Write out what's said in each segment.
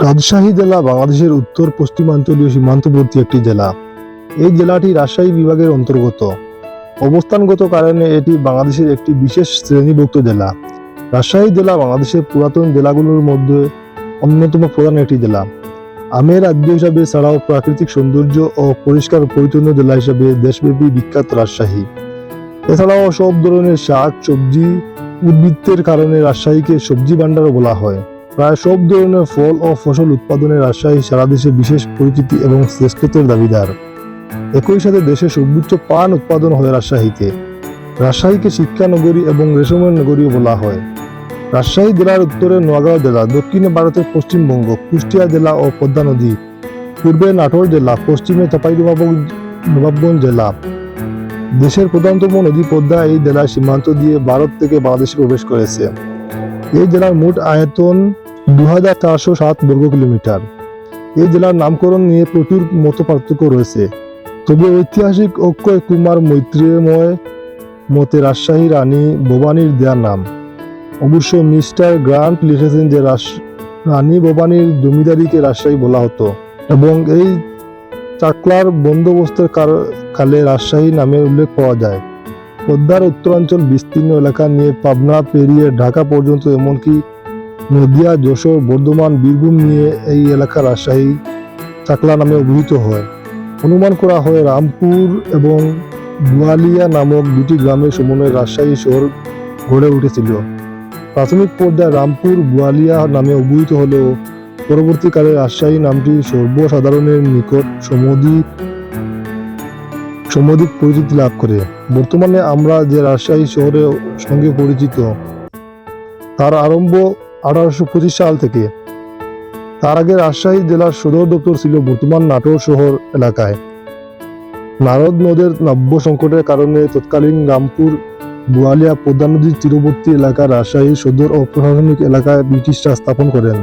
রাজশাহী জেলা বাংলাদেশের উত্তর পশ্চিমাঞ্চলীয় সীমান্তবর্তী একটি জেলা। এই জেলাটি রাজশাহী বিভাগের অন্তর্গত। অবস্থানগত কারণে এটি বাংলাদেশের একটি বিশেষ শ্রেণীভুক্ত জেলা। রাজশাহী জেলা বাংলাদেশের পুরাতন জেলাগুলোর মধ্যে অন্যতম প্রধান একটি জেলা। আমের রাজ্য হিসাবে ছাড়াও প্রাকৃতিক সৌন্দর্য ও পরিষ্কার পরিচ্ছন্ন জেলা হিসাবে দেশব্যাপী বিখ্যাত রাজশাহী। এছাড়াও সব ধরনের শাক, সবজি, উদ্ভিদের কারণে রাজশাহীকে সবজি ভাণ্ডারও বলা হয়। প্রায় সব ধরনের ফল ও ফসল উৎপাদনে রাজশাহী সারা দেশে বিশেষ পরিচিতি এবং শ্রেষ্ঠত্বের দাবিদার। একই সাথে দেশের সর্বোচ্চ পান উৎপাদন হয় রাজশাহীতে। রাজশাহীকে শিক্ষা নগরী এবং রেশমের নগরীও বলা হয়। রাজশাহী জেলার উত্তরে নোয়াগাঁও জেলা, দক্ষিণে ভারতের পশ্চিমবঙ্গ, কুষ্টিয়া জেলা ও পদ্মা নদী, পূর্বে নাটোর জেলা, পশ্চিমে চাঁপাইনবাবগঞ্জ নবাবগঞ্জ জেলা। দেশের প্রধানতম নদী পদ্মা এই জেলার সীমান্ত দিয়ে ভারত থেকে বাংলাদেশে প্রবেশ করেছে। এই জেলার মোট আয়তন দু হাজার চারশো সাত বর্গ কিলোমিটার। এই জেলার নামকরণ নিয়ে প্রচুর মত পার্থক্য রয়েছে। তবে ঐতিহাসিক অক্ষয় কুমার মৈত্রেয়ময় মতে রাজশাহী রানী ভবানীর দেয়ার নাম। অবশ্য মিস্টার গ্রান্ট লিখেছেন যে রাস- রানী ভবানীর জমিদারিকে রাজশাহী বলা হতো। এবং এই চাকলার বন্দোবস্তের কালে রাজশাহী নামের উল্লেখ পাওয়া যায়। পদ্মার উত্তরাঞ্চল বিস্তীর্ণ এলাকা নিয়ে পাবনা, পেরিয়ে ঢাকা পর্যন্ত এমনকি নদিয়া, যশোর, বর্ধমান, বীরভূম নিয়ে এই এলাকা রাজশাহী চাকলা নামে অভিহিত হয়। অনুমান করা হয় রামপুর এবং বুয়ালিয়া নামক দুটি গ্রামের সমন্বয়ে রাজশাহী শহর গড়ে উঠেছিল। প্রাথমিক পর্যায়ে রামপুর বুয়ালিয়া নামে অভিহিত হলেও পরবর্তীকালে রাজশাহী নামটি সর্বসাধারণের নিকট সমধিক সমধিক পরিচিতি লাভ করে। বর্তমানে আমরা যে রাজশাহী শহরের সঙ্গে পরিচিত, তার আরম্ভ আঠারোশো পঁচিশ সাল থেকে। তার আগে রাজশাহী জেলার সদর দপ্তর ছিল বর্তমান নাটোর শহর এলাকায়। নারদ নদের নব্য সংকটের কারণে তৎকালীন রামপুর, বুয়ালিয়া পদ্মা নদীর তীরবর্তী এলাকা রাজশাহী সদর ও প্রশাসনিক এলাকায় ব্রিটিশরা স্থাপন করেন।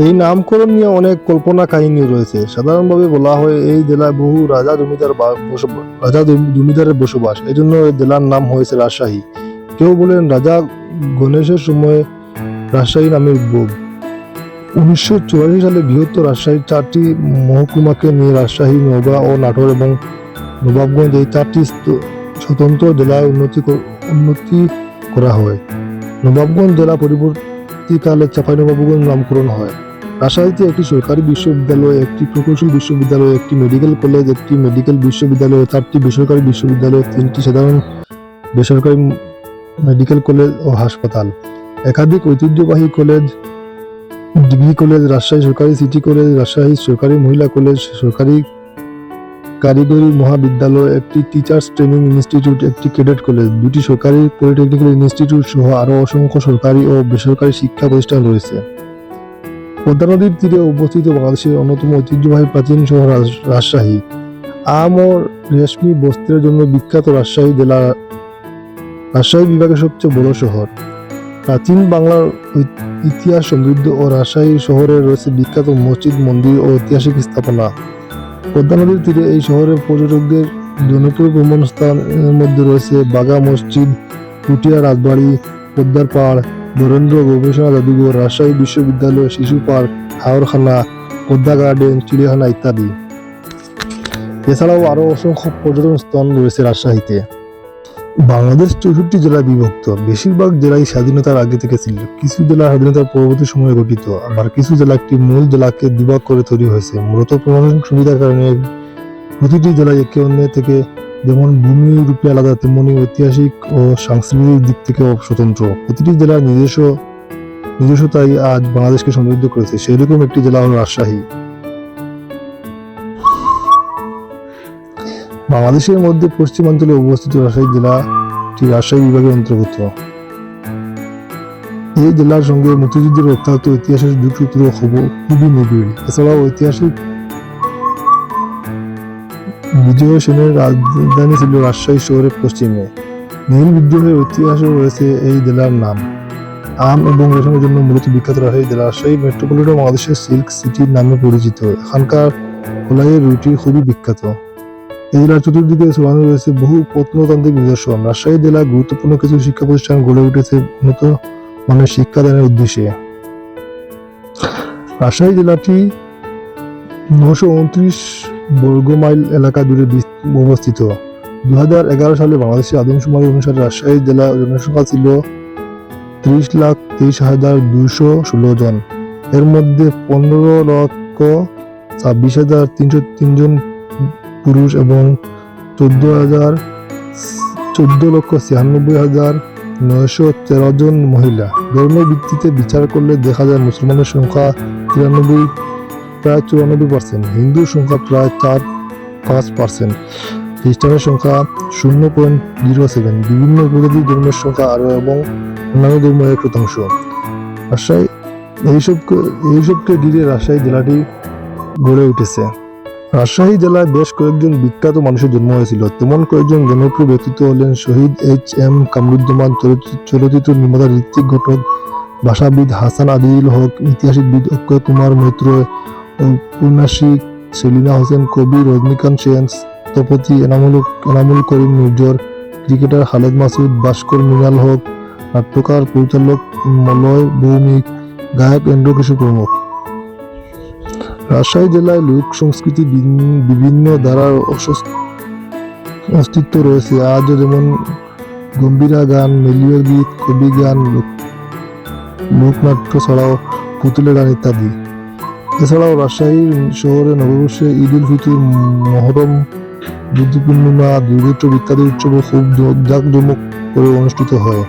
এই নামকরণ নিয়ে অনেক কল্পনা কাহিনী রয়েছে। সাধারণভাবে বলা হয় এই জেলায় বহু রাজা জমিদার রাজা জমিদারের বসবাস। এই জন্য জেলার নাম হয়েছে রাজশাহী। কেউ বলেন রাজা গণেশের সময় রাজশাহী নামের উদ্ভব। উনিশশো চুরাশি সালে বৃহত্তর রাজশাহীর চারটি মহকুমাকে নিয়ে রাজশাহী, নওগাঁ ও নাটোর এবং নবাবগঞ্জ এই চারটি স্বতন্ত্র জেলায় উন্নতি উন্নতি করা হয়। নবাবগঞ্জ জেলা পরবর্তীকালে চাঁপাইনবাবগঞ্জ নামকরণ হয়। রাজশাহীতে একটি সরকারি বিশ্ববিদ্যালয়, একটি প্রকৌশল বিশ্ববিদ্যালয়, একটি মেডিকেল কলেজ একটি মেডিকেল বিশ্ববিদ্যালয়, চারটি বেসরকারি বিশ্ববিদ্যালয়, তিনটি সাধারণ বেসরকারি মেডিকেল কলেজ ও হাসপাতাল। একাধিক ঐতিহ্যবাহী কলেজ ডিগ্রি কলেজ রাজশাহী সরকারি সিটি কলেজ রাজশাহী সরকারি মহিলা কলেজ সরকারি কারিগরি মহাবিদ্যালয় একটি টিচার্স ট্রেনিং ইনস্টিটিউট একটি ক্যাডেট কলেজ দুটি সরকারি পলিটেকনিক্যাল ইনস্টিটিউট সহ আরও অসংখ্য সরকারি ও বেসরকারি শিক্ষা প্রতিষ্ঠান রয়েছে। পদ্মা নদীর তীরে অবস্থিত বাংলাদেশের অন্যতম ঐতিহ্যবাহী প্রাচীন শহর রাজশাহী। আম ও রেশমি বস্ত্রের জন্য বিখ্যাত রাজশাহী জেলা, রাজশাহী বিভাগের সবচেয়ে বড় শহর। প্রাচীন বাংলার ইতিহাস সমৃদ্ধ ও রাজশাহী শহরে রয়েছে বিখ্যাত মসজিদ, মন্দির ও ঐতিহাসিক স্থাপনা। পদ্মা নদীর তীরে এই শহরের পর্যটকদের জনপ্রিয় ভ্রমণ স্থানের মধ্যে রয়েছে বাগা মসজিদ পুটিয়া রাজবাড়ি পদ্মার পাড় বরেন্দ্র গবেষণা জাদুঘর, রাজশাহী বিশ্ববিদ্যালয়, শিশু পার্ক, হাওরখানা পদ্মা গার্ডেন, চিড়িয়াখানা ইত্যাদি। এছাড়াও আরও অসংখ্য পর্যটন স্থান রয়েছে রাজশাহীতে। বাংলাদেশ চৌষট্টি জেলায় বিভক্ত। বেশিরভাগ জেলাই স্বাধীনতার আগে থেকে ছিল। কিছু জেলা স্বাধীনতার পরবর্তী সময়ে গঠিত, আবার কিছু জেলা একটি মূল জেলাকে দুভাগ করে তৈরি হয়েছে। মূলত প্রশাসনিক সুবিধার কারণে প্রতিটি জেলায় একে অন্যের থেকে যেমন ভূমি রূপে আলাদা, তেমনি ঐতিহাসিক ও সাংস্কৃতিক দিক থেকে স্বতন্ত্র। প্রতিটি জেলার নিজস্ব, নিজস্বতাই আজ বাংলাদেশকে সমৃদ্ধ করেছে। সেরকম একটি জেলা হল রাজশাহী। বাংলাদেশের মধ্যে পশ্চিমাঞ্চলে অবস্থিত রাজশাহী জেলাটি রাজশাহী বিভাগের অন্তর্গত এই জেলার সঙ্গে মুক্তিযুদ্ধের রক্তাক্ত ইতিহাসের যুগসূত্র খুব- খুবই নিবিড়। এছাড়াও ঐতিহাসিক বিজয় সেনের রাজধানী ছিল রাজশাহী শহরের পশ্চিমে। নীল বিদ্রোহের ইতিহাসও রয়েছে এই জেলার নাম। আম এবং রেশমের জন্য মূলত বিখ্যাত রাজশাহী জেলা। রাজশাহী মেট্রোপলিটন বাংলাদেশের সিল্ক সিটির নামে পরিচিত। এখানকার কলাইয়ের রুটি খুবই বিখ্যাত। এই জেলার চতুর্দিকে ছড়ানো রয়েছে বহু প্রত্নতান্ত্রিক নিদর্শন রাজশাহী জেলায় গুরুত্বপূর্ণ কিছু শিক্ষা প্রতিষ্ঠান গড়ে উঠেছে উন্নত মানের শিক্ষাদানের উদ্দেশ্যে। রাজশাহী জেলাটি নশো উনত্রিশ বর্গ মাইল এলাকা জুড়ে অবস্থিত। দু হাজার এগারো সালে বাংলাদেশের আদমশুমারি অনুসারে রাজশাহী জেলা জনসংখ্যা ছিল ত্রিশ লাখ তেইশ হাজার দুইশো ষোলো জন। এর মধ্যে পনেরো লক্ষ ছাব্বিশ হাজার তিনশো তিনজন পুরুষ এবং চোদ্দ হাজার চোদ্দ লক্ষ ছিয়ানব্বই হাজার নয়শো তেরো জন মহিলা। ধর্মের ভিত্তিতে বিচার করলে দেখা যায় মুসলমানের সংখ্যা তিরানব্বই, প্রায় চুরানব্বই পার্সেন্ট হিন্দুর সংখ্যা প্রায় চার, পাঁচ পার্সেন্ট খ্রিস্টানের সংখ্যা শূন্য পয়েন্ট জিরো সেভেন বিভিন্ন উপজাতি ধর্মের সংখ্যা আরও এবং অন্যান্য ধর্মের এক শতাংশ। রাজশাহী এইসবকে এইসবকে ঘিরে রাজশাহী জেলাটি গড়ে উঠেছে। রাজশাহী জেলায় বেশ কয়েকজন বিখ্যাত মানুষের জন্ম হয়েছিল। তেমন কয়েকজন জনপ্রিয় ব্যক্তিত্ব হলেন শহীদ এইচ এম কামরুজ্জামান, চলচ্চিত্র- নির্মাতা ঋত্বিক ঘটক, ভাষাবিদ হাসান আদিল হক, ইতিহাসবিদ অক্ষয় কুমার মৈত্র, ঔপন্যাসিক সেলিনা হোসেন, কবি রজনীকান্ত সেন, স্থপতি এনামুল এনামুল করিম নির্জর ক্রিকেটার খালেদ মাসুদ, ভাস্কর মৃণাল হক, নাট্যকার পরিচালক মলয় ভৌমিক, গায়ক এন্দ্র কিশোর প্রমুখ। রাজশাহী জেলায় লোক সংস্কৃতি বিভিন- বিভিন্ন ধারার অস্তিত্ব রয়েছে। আজও যেমন গম্ভীরা গান মেলীয় গীত, কবি গান, লোক- লোকনাট্য ছাড়াও পুতুলের গান ইত্যাদি। এছাড়াও রাজশাহী শহরে নববর্ষে ঈদ উল ফিতর, মহরম বুদ্ধ পূর্ণিমা দুর্গোৎসব ইত্যাদি উৎসবও খুব জাঁকজমক করে অনুষ্ঠিত হয়।